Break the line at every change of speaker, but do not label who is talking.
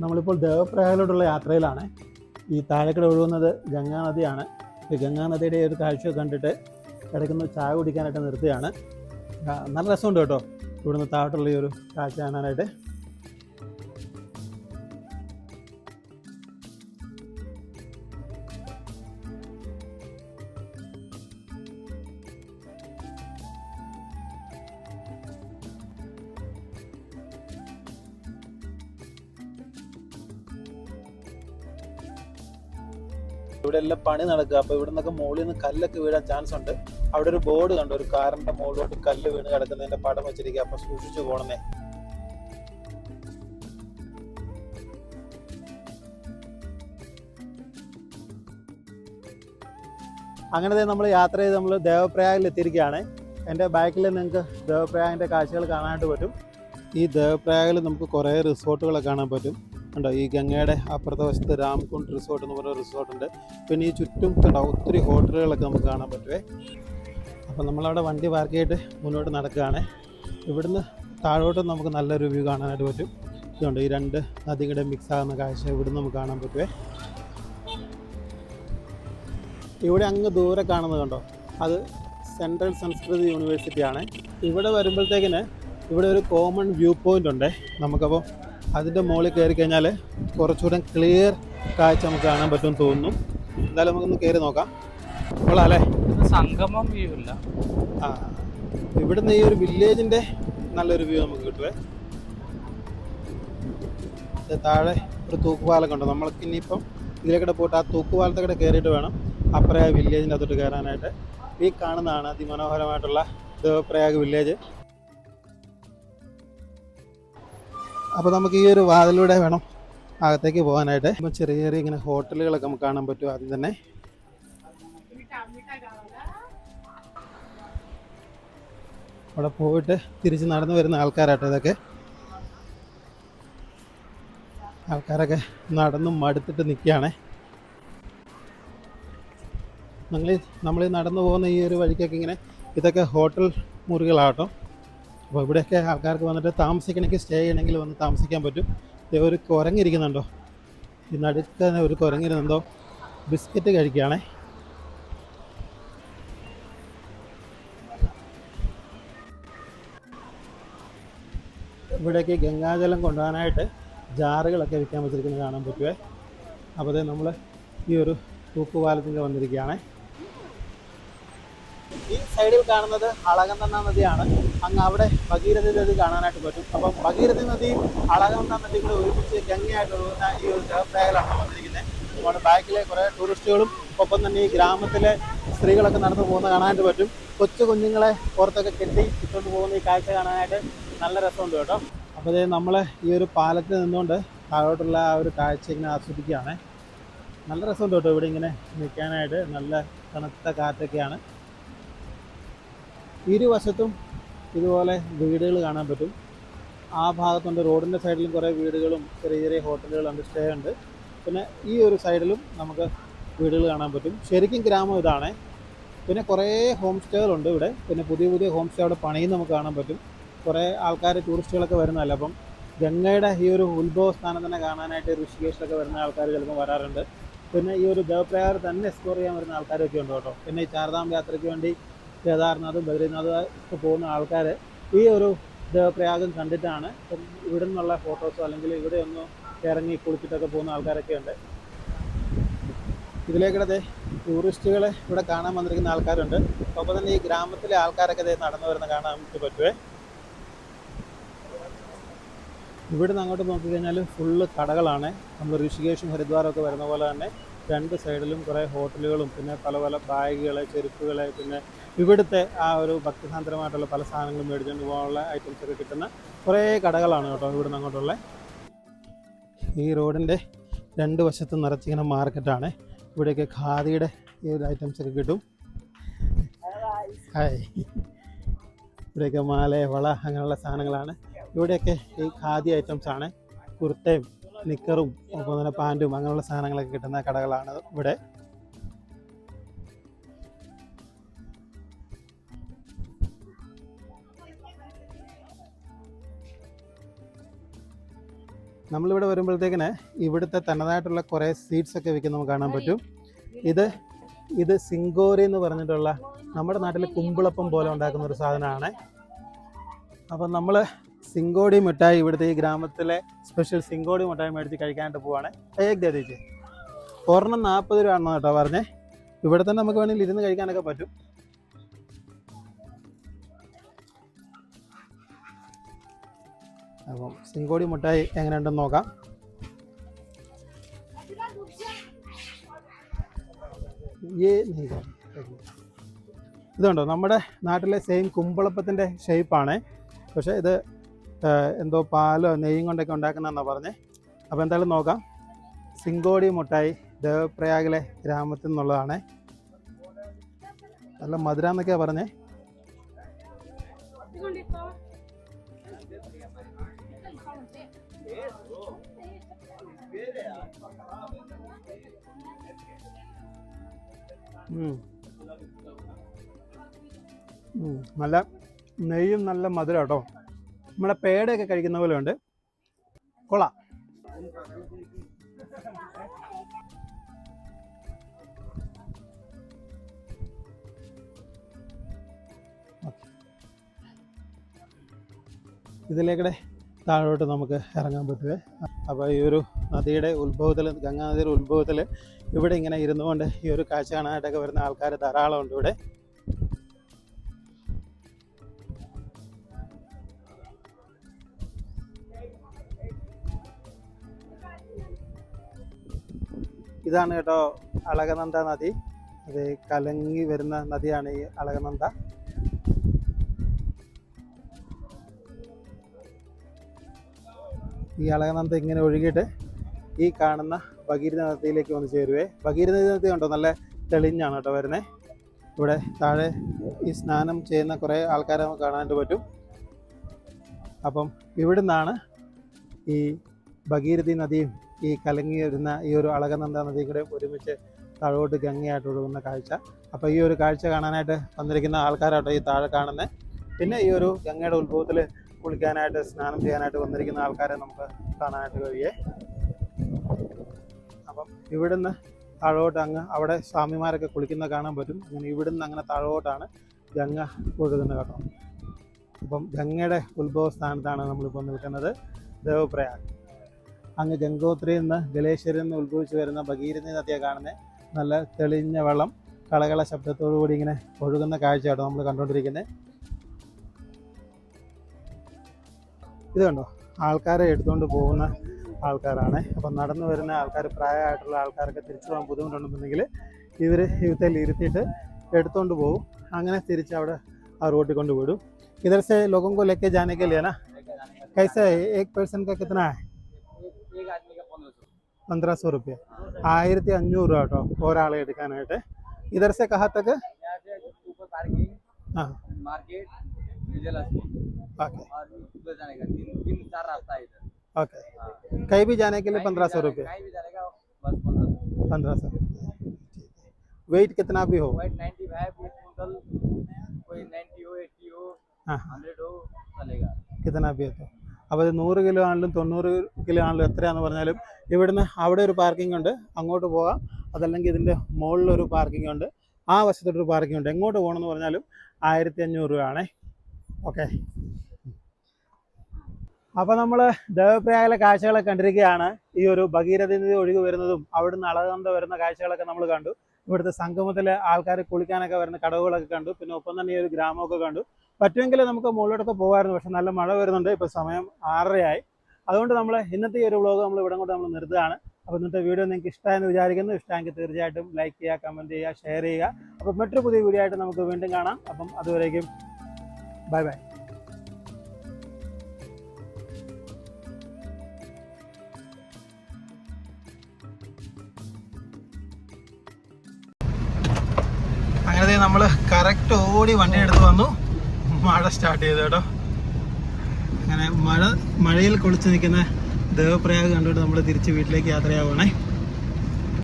നമ്മളിപ്പോൾ ദേവപ്രയാഗിലോട്ടുള്ള യാത്രയിലാണ്. ഈ താഴേക്കട ഒഴുകുന്നത് ഗംഗാ നദിയാണ്. ഈ ഗംഗാ നദിയുടെ ഒരു കാഴ്ച കണ്ടിട്ട് കിടക്കുന്ന ചായ കുടിക്കാനായിട്ട് നിർത്തിയാണ് നല്ല രസമുണ്ട് കേട്ടോ. ഇവിടുന്ന് താഴോട്ടുള്ള ഈ ഒരു കാഴ്ച കാണാനായിട്ട്. ഇവിടെ എല്ലാം പണി നടക്കുക. അപ്പോൾ ഇവിടെ നിന്നൊക്കെ മുകളിൽ നിന്ന് കല്ലൊക്കെ വീഴാൻ ചാൻസ് ഉണ്ട്. അവിടെ ഒരു ബോർഡ് കണ്ടു. ഒരു കാറിന്റെ മുകളിലോട്ട് കല്ല് വീണ് കിടക്കുന്നതിന്റെ പടം വെച്ചിരിക്കുക. അപ്പൊ സൂക്ഷിച്ചു പോണമേ. അങ്ങനെ നമ്മൾ യാത്ര ചെയ്ത് നമ്മൾ ദേവപ്രയാഗിൽ എത്തിയിരിക്കുകയാണ്. എന്റെ ബാക്കിൽ നിങ്ങൾക്ക് ദേവപ്രയാഗിന്റെ കാഴ്ചകൾ കാണാനായിട്ട് പറ്റും. ഈ ദേവപ്രയാഗിൽ നമുക്ക് കുറേ റിസോർട്ടുകളൊക്കെ കാണാൻ പറ്റും. ഉണ്ടോ. ഈ ഗംഗയുടെ അപ്പുറത്തെ വശത്ത് രാംകുണ്ട് റിസോർട്ട് എന്ന് പറയുന്ന റിസോർട്ടുണ്ട് പിന്നെ ഈ ചുറ്റും കണ്ടോ ഒത്തിരി ഹോട്ടലുകളൊക്കെ നമുക്ക് കാണാൻ പറ്റുമേ അപ്പോൾ നമ്മളവിടെ വണ്ടി പാർക്ക് ചെയ്തിട്ട് മുന്നോട്ട് നടക്കുകയാണ്. ഇവിടുന്ന് താഴോട്ട് നമുക്ക് നല്ലൊരു വ്യൂ കാണാനായിട്ട് പറ്റും. ഇതുണ്ട് ഈ രണ്ട് നദികളുടെ മിക്സ് ആകുന്ന കാഴ്ച ഇവിടുന്ന് നമുക്ക് കാണാൻ പറ്റുമേ ഇവിടെ അങ്ങ് ദൂരെ കാണുന്നത് കണ്ടോ അത് സെൻട്രൽ സംസ്കൃത യൂണിവേഴ്സിറ്റിയാണ് ഇവിടെ വരുമ്പോഴത്തേക്കിന് ഇവിടെ ഒരു കോമൺ വ്യൂ പോയിന്റ് ഉണ്ട്. നമുക്കപ്പോൾ അതിന്റെ മുകളിൽ കയറി കഴിഞ്ഞാൽ കുറച്ചുകൂടെ ക്ലിയർ കാഴ്ച നമുക്ക് കാണാൻ പറ്റുമെന്ന് തോന്നുന്നു. എന്തായാലും നമുക്കൊന്ന് കയറി നോക്കാം. കൊള്ളാം അല്ലേ?
സംഗമം വ്യൂ ഇല്ല
ആ ഇവിടുന്ന് ഈ ഒരു വില്ലേജിന്റെ നല്ലൊരു വ്യൂ നമുക്ക് കിട്ടുവേ. താഴെ ഒരു തൂക്കുപാലം കണ്ടോ നമ്മൾക്ക് ഇനിയിപ്പം ഇതിലേക്കൂടെ പോയിട്ട് ആ തൂക്കുപാലത്തെ കൂടെ കയറിയിട്ട് വേണം അപ്രയാഗ് വില്ലേജിന്റെ അകത്തോട്ട് കയറാനായിട്ട്. ഈ കാണുന്നതാണ് അതിമനോഹരമായിട്ടുള്ള ദേവപ്രയാഗ് വില്ലേജ് അപ്പോൾ നമുക്ക് ഈ ഒരു വാതിലൂടെ വേണം അകത്തേക്ക് പോകാനായിട്ട്. ഇപ്പം ചെറിയ ചെറിയ ഇങ്ങനെ ഹോട്ടലുകളൊക്കെ നമുക്ക് കാണാൻ പറ്റും ആദ്യം തന്നെ. അവിടെ പോയിട്ട് തിരിച്ച് നടന്നു വരുന്ന ആൾക്കാരാട്ടോ ഇതൊക്കെ. ആൾക്കാരൊക്കെ നടന്നും മടുത്തിട്ട് നിൽക്കുകയാണേ. നിങ്ങൾ നമ്മൾ നടന്നു പോകുന്ന ഈ ഒരു വഴിക്കൊക്കെ ഇങ്ങനെ ഇതൊക്കെ ഹോട്ടൽ മുറികളാട്ടോ. അപ്പോൾ ഇവിടെയൊക്കെ ആൾക്കാർക്ക് വന്നിട്ട് താമസിക്കണമെങ്കിൽ സ്റ്റേ ചെയ്യണമെങ്കിൽ വന്ന് താമസിക്കാൻ പറ്റും. ഒരു കുരങ്ങിരിക്കുന്നുണ്ടോ? ഈ നടുക്ക് തന്നെ ഒരു കുരങ്ങിരുന്നുണ്ടോ? ബിസ്ക്കറ്റ് കഴിക്കുകയാണേ. ഇവിടേക്ക് ഗംഗാജലം കൊണ്ടുപോകാനായിട്ട് ജാറുകളൊക്കെ വിൽക്കാൻ വെച്ചിരിക്കുന്നത് കാണാൻ പറ്റുമേ അപ്പോൾ നമ്മൾ ഈ ഒരു തൂക്കുപാലത്തിന്റെ വന്നിരിക്കുകയാണേ. സൈഡിൽ കാണുന്നത് അളകന്തണ്ണ നദിയാണ്. അങ്ങ് അവിടെ ഭഗീരഥി നദി കാണാനായിട്ട് പറ്റും. അപ്പം ഭഗീരഥി നദി അളകന്തണ്ണ നദിയും കൂടെ ഒരുമിച്ച് ഗംഗയായിട്ട് ഒഴുകുന്ന ഈ ഒരു ജലപ്രയാഗിലാണ് വന്നിരിക്കുന്നത്. നമ്മുടെ ബാക്കിലെ കുറേ ടൂറിസ്റ്റുകളും ഒപ്പം തന്നെ ഈ ഗ്രാമത്തിലെ സ്ത്രീകളൊക്കെ നടന്നു പോകുന്ന കാണാനായിട്ട് പറ്റും. കൊച്ചു കുഞ്ഞുങ്ങളെ പുറത്തൊക്കെ കെട്ടി ഇട്ടുകൊണ്ട് പോകുന്ന ഈ കാഴ്ച കാണാനായിട്ട് നല്ല രസമുണ്ട് കേട്ടോ. അപ്പോൾ ദേ നമ്മൾ ഈ ഒരു പാലത്തിൽ നിന്നുകൊണ്ട് താഴോട്ടുള്ള ആ ഒരു കാഴ്ച ഇങ്ങനെ ആസ്വദിക്കുകയാണ്. നല്ല രസമുണ്ട് കേട്ടോ ഇവിടെ ഇങ്ങനെ നിൽക്കാനായിട്ട്. നല്ല തണുത്ത കാറ്റൊക്കെയാണ്. ഇരുവശത്തും ഇതുപോലെ വീടുകൾ കാണാൻ പറ്റും. ആ ഭാഗത്തുണ്ട് റോഡിന്റെ സൈഡിലും കുറേ വീടുകളും ചെറിയ ചെറിയ ഹോട്ടലുകളുണ്ട് സ്റ്റേ ഉണ്ട്. പിന്നെ ഈ ഒരു സൈഡിലും നമുക്ക് വീടുകൾ കാണാൻ പറ്റും. ശരിക്കും ഗ്രാമം ഇതാണ്. പിന്നെ കുറേ ഹോം സ്റ്റേകളുണ്ട് ഇവിടെ. പിന്നെ പുതിയ പുതിയ ഹോം സ്റ്റേ അവിടെ പണിയും നമുക്ക് കാണാൻ പറ്റും. കുറേ ആൾക്കാർ ടൂറിസ്റ്റുകളൊക്കെ വരുന്നതല്ല അപ്പം? ഗംഗയുടെ ഈ ഒരു ഉത്ഭവ സ്ഥാനം തന്നെ കാണാനായിട്ട് ഋഷികേശിലൊക്കെ വരുന്ന ആൾക്കാർ ചിലപ്പോൾ വരാറുണ്ട്. പിന്നെ ഈ ഒരു ദേവപ്രയാർ തന്നെ എക്സ്പ്ലോർ ചെയ്യാൻ വരുന്ന ആൾക്കാരൊക്കെ ഉണ്ട് കേട്ടോ. പിന്നെ ഈ ചാർധാം യാത്രയ്ക്ക് വേണ്ടി കേദാർനാഥ് ബദ്രീനാഥ് ഒക്കെ പോകുന്ന ആൾക്കാർ ഈ ഒരു ദേവപ്രയാഗം കണ്ടിട്ടാണ് ഇവിടെ നിന്നുള്ള ഫോട്ടോസോ അല്ലെങ്കിൽ ഇവിടെ ഒന്ന് ഇറങ്ങി കുളിച്ചിട്ടൊക്കെ പോകുന്ന ആൾക്കാരൊക്കെ ഉണ്ട്. ഇതിലേക്കിടത്തെ ടൂറിസ്റ്റുകളെ ഇവിടെ കാണാൻ വന്നിരിക്കുന്ന ആൾക്കാരുണ്ട്. അപ്പോൾ തന്നെ ഈ ഗ്രാമത്തിലെ ആൾക്കാരൊക്കെ ഇതേ നടന്നു വരുന്ന കാണാൻ നമുക്ക് പറ്റുമേ ഇവിടുന്ന് അങ്ങോട്ട് നോക്കിക്കഴിഞ്ഞാൽ ഫുള്ള് കടകളാണ്. നമ്മൾ ഋഷികേഷും ഹരിദ്വാറും ഒക്കെ വരുന്ന പോലെ തന്നെ. രണ്ട് സൈഡിലും കുറേ ഹോട്ടലുകളും പിന്നെ പല പല ബാഗുകൾ ചെരുപ്പുകൾ പിന്നെ ഇവിടുത്തെ ആ ഒരു ഭക്തിസാന്ദ്രമായിട്ടുള്ള പല സാധനങ്ങളും മേടിച്ചുകൊണ്ട് പോകാനുള്ള ഐറ്റംസ് ഒക്കെ കിട്ടുന്ന കുറേ കടകളാണ് കേട്ടോ ഇവിടുന്ന് അങ്ങോട്ടുള്ള. ഈ റോഡിന്റെ രണ്ട് വശത്തും നിറച്ചിങ്ങനെ മാർക്കറ്റാണ്. ഇവിടെയൊക്കെ ഖാദിയുടെ ഈ ഒരു ഐറ്റംസ് ഒക്കെ കിട്ടും. ഹായ്. ഇവിടെയൊക്കെ മാല വള അങ്ങനെയുള്ള സാധനങ്ങളാണ്. ഇവിടെയൊക്കെ ഈ ഖാദി ഐറ്റംസ് ആണ്. കുർത്തയും നിക്കറും ഒപ്പം തന്നെ പാന്റും അങ്ങനെയുള്ള സാധനങ്ങളൊക്കെ കിട്ടുന്ന കടകളാണ് ഇവിടെ. നമ്മളിവിടെ വരുമ്പോഴത്തേക്കിന് ഇവിടുത്തെ തനതായിട്ടുള്ള കുറേ സീഡ്സ് ഒക്കെ വിൽക്കുന്ന നമുക്ക് കാണാൻ പറ്റും. ഇത് ഇത് സിംഗോരി എന്ന് പറഞ്ഞിട്ടുള്ള നമ്മുടെ നാട്ടിൽ കുമ്പിളപ്പം പോലെ ഉണ്ടാക്കുന്ന ഒരു സാധനമാണ്. അപ്പം നമ്മൾ സിങ്കോടി മിഠായി ഇവിടുത്തെ ഈ ഗ്രാമത്തിലെ സ്പെഷ്യൽ സിങ്കോടി മിഠായി മേടിച്ച് കഴിക്കാനായിട്ട് പോവാണ്. ഏകദേശം ചേച്ചി ഒരെണ്ണം നാൽപ്പത് രൂപ ആണെന്ന് കേട്ടോ പറഞ്ഞേ. ഇവിടെ തന്നെ നമുക്ക് വേണമെങ്കിൽ ഇരുന്ന് കഴിക്കാനൊക്കെ പറ്റും. അപ്പം സിങ്കോടി മിഠായി എങ്ങനെയുണ്ടെന്ന് നോക്കാം. ഇതുണ്ടോ? നമ്മുടെ നാട്ടിലെ സെയിം കുമ്പളപ്പത്തിന്റെ ഷേപ്പാണ് പക്ഷേ ഇത് എന്തോ പാലോ നെയ്യും കൊണ്ടൊക്കെ ഉണ്ടാക്കുന്നതെന്നാണ് പറഞ്ഞേ. അപ്പോൾ എന്തായാലും നോക്കാം. സിങ്കോടി മുട്ടായി ദേവപ്രയാഗിലെ ഗ്രാമത്തിൽ നിന്നുള്ളതാണ്. നല്ല മധുര എന്നൊക്കെയാണ് പറഞ്ഞേ. നല്ല നെയ്യും നല്ല മധുരം കേട്ടോ നമ്മുടെ പേടയൊക്കെ കഴിക്കുന്ന പോലെ ഉണ്ട് കൊള. ഇതിലേക്കടെ താഴോട്ട് നമുക്ക് ഇറങ്ങാൻ പറ്റുമേ അപ്പോൾ ഈ ഒരു നദിയുടെ ഉത്ഭവത്തിൽ ഗംഗാനദിയുടെ ഉത്ഭവത്തിൽ ഇവിടെ ഇങ്ങനെ ഇരുന്നുകൊണ്ട് ഈ ഒരു കാഴ്ച കാണാനായിട്ടൊക്കെ വരുന്ന ആൾക്കാർ ധാരാളമുണ്ട് ഇവിടെ. ഇതാണ് കേട്ടോ അളകനന്ദ നദി. അത് കലങ്ങി വരുന്ന നദിയാണ് ഈ അളകനന്ദ. ഈ അളകനന്ദ ഇങ്ങനെ ഒഴുകിയിട്ട് ഈ കാണുന്ന ഭഗീരഥ നദിയിലേക്ക് വന്ന് ചേരുവേ. ഭഗീരഥ നദി ഉണ്ടോ നല്ല തെളിഞ്ഞാണ് കേട്ടോ വരുന്നത് ഇവിടെ താഴെ ഈ സ്നാനം ചെയ്യുന്ന കുറേ ആൾക്കാരെ നമുക്ക് കാണാനായിട്ട് പറ്റും. അപ്പം ഇവിടുന്നാണ് ഈ ഭഗീരഥി നദിയും ഈ കലങ്ങി വരുന്ന ഈ ഒരു അളകനന്ദ നദിയും കൂടെ ഒരുമിച്ച് താഴോട്ട് ഗംഗയായിട്ട് ഒഴുകുന്ന കാഴ്ച. അപ്പോൾ ഈ ഒരു കാഴ്ച കാണാനായിട്ട് വന്നിരിക്കുന്ന ആൾക്കാരാട്ടോ ഈ താഴെ കാണുന്നത് പിന്നെ ഈ ഒരു ഗംഗയുടെ ഉത്ഭവത്തിൽ കുളിക്കാനായിട്ട് സ്നാനം ചെയ്യാനായിട്ട് വന്നിരിക്കുന്ന ആൾക്കാരെ നമുക്ക് കാണാനായിട്ട് കഴിയേ. അപ്പം ഇവിടുന്ന് താഴോട്ട് അങ്ങ് അവിടെ സ്വാമിമാരൊക്കെ കുളിക്കുന്ന കാണാൻ പറ്റും. അങ്ങനെ ഇവിടുന്ന് അങ്ങനെ താഴോട്ടാണ് ഗംഗ ഒഴുകുന്നത് കേട്ടോ. അപ്പം ഗംഗയുടെ ഉത്ഭവ സ്ഥാനത്താണ് നമ്മളിപ്പോൾ നിൽക്കുന്നത് ദേവപ്രയാഗ്. അങ്ങ് ഗംഗോത്രിയിൽ നിന്ന് ഗലേശ്വരിൽ നിന്ന് ഉത്ഭവിച്ച് വരുന്ന ഭഗീരഥി നദിയെ കാണുന്നത് നല്ല തെളിഞ്ഞ വെള്ളം കളകള ശബ്ദത്തോടു കൂടി ഇങ്ങനെ ഒഴുകുന്ന കാഴ്ചയാട്ടോ നമ്മൾ കണ്ടുകൊണ്ടിരിക്കുന്നത് ഇത് കണ്ടോ ആൾക്കാരെ എടുത്തുകൊണ്ട് പോകുന്ന ആൾക്കാരാണ് അപ്പം നടന്നു വരുന്ന ആൾക്കാർ പ്രായമായിട്ടുള്ള ആൾക്കാരൊക്കെ തിരിച്ചു പോകാൻ ബുദ്ധിമുട്ടുണ്ടെന്നുണ്ടെങ്കിൽ ഇവർ യുവത്തിൽ ഇരുത്തിയിട്ട് എടുത്തുകൊണ്ട് പോകും അങ്ങനെ തിരിച്ച് അവിടെ ആ റോട്ടിൽ കൊണ്ട് വിടും इधर से लोगों को लेके जाने के लिए ना कैसे है एक पर्सन का कितना है
पंद्रह सौ
रुपये आयरती अजू കേട്ടോ ഒരാളെ
इधर से कहा तक
ओके कहीं भी जाने के लिए पंद्रह सौ रुपये
पंद्रह सौ
वेट कितना भी हो
कोई नाइन्टी हो एट्टी हो हंड्रेड हो चलेगा
कितना भी हो तो അപ്പോൾ അത് നൂറ് കിലോ ആണെങ്കിലും തൊണ്ണൂറ് കിലോ ആണെങ്കിലും എത്രയാണെന്ന് പറഞ്ഞാലും ഇവിടുന്ന് അവിടെ ഒരു പാർക്കിംഗ് ഉണ്ട് അങ്ങോട്ട് പോകാം. അതല്ലെങ്കിൽ ഇതിന്റെ മുകളിലൊരു പാർക്കിംഗ് ഉണ്ട് ആ വശത്തോട്ടൊരു പാർക്കിംഗ് ഉണ്ട്. എങ്ങോട്ട് പോകണമെന്ന് പറഞ്ഞാലും ആയിരത്തി അഞ്ഞൂറ് രൂപയാണേ. ഓക്കെ. അപ്പോൾ നമ്മൾ ദേവപ്രയാഗിലെ കാഴ്ചകളൊക്കെ കണ്ടിരിക്കുകയാണ്. ഈ ഒരു ഭഗീരഥ നദി ഒഴുകി വരുന്നതും അവിടുന്ന് അളകന്ത വരുന്ന കാഴ്ചകളൊക്കെ നമ്മൾ കണ്ടു. ഇവിടുത്തെ സംഗമത്തിലെ ആൾക്കാർ കുളിക്കാനൊക്കെ വരുന്ന കടവുകളൊക്കെ കണ്ടു. പിന്നെ ഒപ്പം തന്നെ ഈ ഒരു ഗ്രാമമൊക്കെ കണ്ടു. പറ്റുമെങ്കിൽ നമുക്ക് മുകളിലോട്ടൊക്കെ പോകാമായിരുന്നു. പക്ഷെ നല്ല മഴ വരുന്നുണ്ട്. ഇപ്പോൾ സമയം ആറരയായി. അതുകൊണ്ട് നമ്മൾ ഇന്നത്തെ ഈ ഒരു വ്ളോഗ് നമ്മൾ ഇവിടെ കൊണ്ട് നമ്മൾ നിർത്തുകയാണ്. അപ്പോൾ ഇന്നത്തെ വീഡിയോ നിങ്ങൾക്ക് ഇഷ്ടമായെന്ന് വിചാരിക്കുന്നു. ഇഷ്ടമെങ്കിൽ തീർച്ചയായിട്ടും ലൈക്ക് ചെയ്യുക കമന്റ് ചെയ്യുക ഷെയർ ചെയ്യുക. അപ്പോൾ മറ്റൊരു പുതിയ വീഡിയോ ആയിട്ട് നമുക്ക് വീണ്ടും കാണാം. അപ്പം അതുവരേക്കും ബൈ ബൈ നമ്മൾ കറക്റ്റ് ഓടി വണ്ടി എടുത്ത് വന്നു. മഴ സ്റ്റാർട്ട് ചെയ്തു കേട്ടോ അങ്ങനെ മഴ മഴയിൽ കുളിച്ച് നിൽക്കുന്ന ദേവപ്രയാഗ് കണ്ടുകൊണ്ട് നമ്മൾ തിരിച്ച് വീട്ടിലേക്ക് യാത്രയാവുകയാണേ